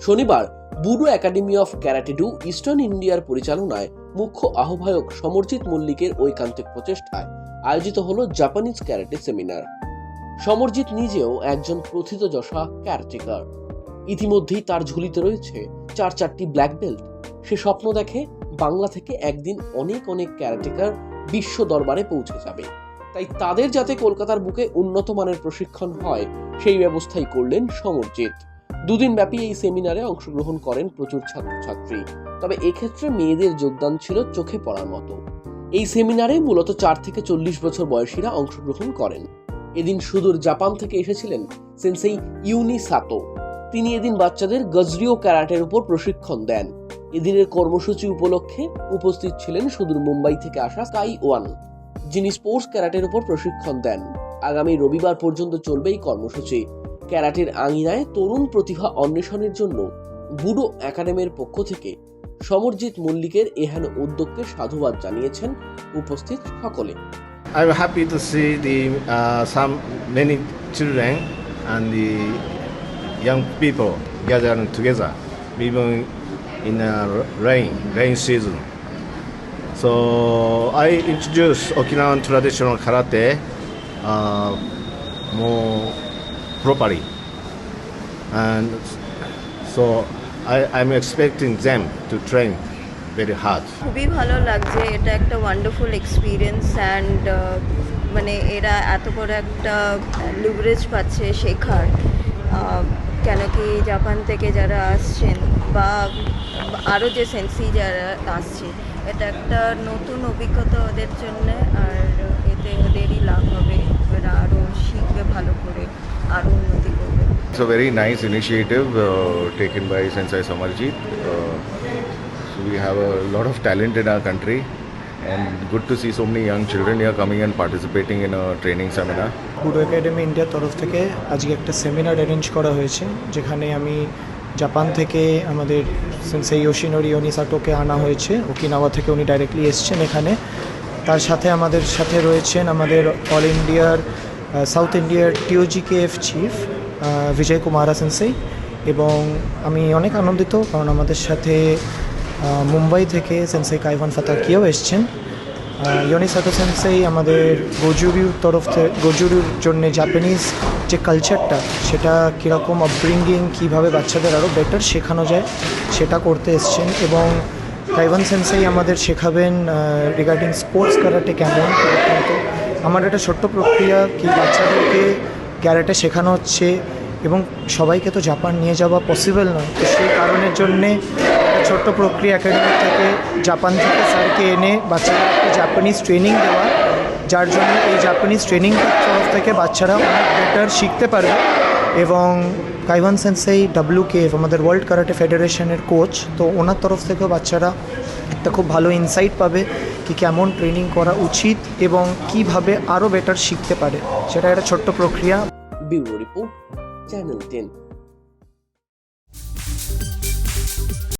শনিবার Budo academy of karate do eastern ইন্ডিয়ার পরিচালনায় মুখ্য আহ্বায়ক সমরজিৎ মল্লিকের ঐকান্তিক প্রচেষ্টায় আয়োজিত হল জাপানিজ ক্যারাটে সেমিনার। সমরজিৎ নিজেও একজন প্রথিতযশা ক্যারাটেকার। ইতিমধ্যেই তার ঝুলিতে রয়েছে চার চারটি ব্ল্যাক বেল্ট। সে স্বপ্ন দেখে বাংলা থেকে একদিন অনেক অনেক ক্যারাটেকার বিশ্ব দরবারে পৌঁছে যাবে। তাই তাদের যাতে কলকাতার বুকে উন্নত মানের প্রশিক্ষণ হয়, সেই ব্যবস্থাই করলেন সমরজিৎ। দুদিন ব্যাপী এই সেমিনারে অংশগ্রহণ করেন প্রচুর ছাত্রছাত্রী। তবে এক্ষেত্রে মেয়েদের যোগদান ছিল চোখে পড়ার মতো। এই সেমিনারে মূলত চার থেকে চল্লিশ বছর বয়সীরা অংশগ্রহণ করেন। এদিন সুদূর জাপান থেকে এসেছিলেন সেন্সেই ইউনি সাতো। তিনি এদিন বাচ্চাদের গজরিও ক্যারাটের উপর প্রশিক্ষণ দেন। এদিনের কর্মসূচি উপলক্ষে উপস্থিত ছিলেন সুদূর মুম্বাই থেকে আসা স্কাই ওয়ান, যিনি স্পোর্টস ক্যারাটের উপর প্রশিক্ষণ দেন। আগামী রবিবার পর্যন্ত চলবে এই কর্মসূচি। ক্যারাটের আঙিনায় তরুণ প্রতিভা অন্বেষণের জন্য বুডো একাডেমির পক্ষ থেকে সমরজিৎ মল্লিকের এহেন উদ্যোগকে সাধুবাদ জানিয়েছেন উপস্থিত সকলে। I am happy to see the some many children and the young people gather together বিভিন্ন in a rain rain season so I introduce Okinawan traditional karate Md properly, and so I, I'm expecting them to train very hard. খুবই ভালো লাগছে এটা একটা wonderful experience and মানে এরা এত বড় একটা লিভারেজ পাচ্ছে শেখার কেন কি জাপান থেকে যারা আসছেন বা আরও যে সেন্সি যারা আসছে এটা একটা নতুন অভিজ্ঞতা ওদের জন্য আর এতে ওদেরই লাভ হবে ওরা আরও শিখবে ভালো করে আরও উন্নতি করবে It's a very nice initiative uh, taken by Sensei Samarjit. Uh, so we have a lot of talent in our country and good to see so many young children here coming and participating in a training seminar. Budo academy ইন্ডিয়ার তরফ থেকে আজকে একটা seminar arrange করা হয়েছে যেখানে আমি Japan থেকে আমাদের সেন্সেই ইয়োশিনোরি অনিসাটোকে আনা হয়েছে ওকিনাওয়া থেকে উনি ডাইরেক্টলি এসছেন এখানে তার সাথে আমাদের সাথে রয়েছেন আমাদের অল ইন্ডিয়ার সাউথ ইন্ডিয়ার টিওজিকেএফ চিফ বিজয় কুমারা সেন্সেই এবং আমি অনেক আনন্দিত কারণ আমাদের সাথে মুম্বাই থেকে সেন্সেই কাইভান ফাতাকিয়াও এসছেন। ইয়নি সাতো সেন্সেই আমাদের গোজুরির তরফ থেকে গোজুরির জন্য জাপানিজ যে কালচারটা সেটা কীরকম আপব্রিঙ্গিং কীভাবে বাচ্চাদের আরও বেটার শেখানো যায়, সেটা করতে এসছেন। এবং কাইভান সেন্সেই আমাদের শেখাবেন রিগার্ডিং স্পোর্টস ক্যারাটে কেমন আমার একটা ছোট্ট প্রক্রিয়া কি বাচ্চাদেরকে ক্যারাটে শেখানো হচ্ছে এবং সবাইকে তো জাপান নিয়ে যাওয়া পসিবল নয়। তো সেই কারণের জন্যে ছোট্ট প্রক্রিয়া একাডেমি থেকে জাপান থেকে স্যারকে এনে বাচ্চাদের একটা জাপানিজ ট্রেনিং দেওয়া, যার জন্য এই জাপানিজ ট্রেনিং তরফ থেকে বাচ্চারা অনেক বেটার শিখতে পারবে। এবং কাইভান সেন্সেই এফ আমাদের ওয়ার্ল্ড কারাটে ফেডারেশনের কোচ তো ওনার তরফ থেকেও বাচ্চারা একটা খুব ভালো ইনসাইট পাবে। কি কেমন ট্রেনিং করা উচিত এবং কীভাবে আরও বেটার শিখতে পারে? সেটা একটা ছোট্ট প্রক্রিয়া। Bureau report, channel ten.